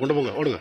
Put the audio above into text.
கொண்டு போங்க ஓடுங்க.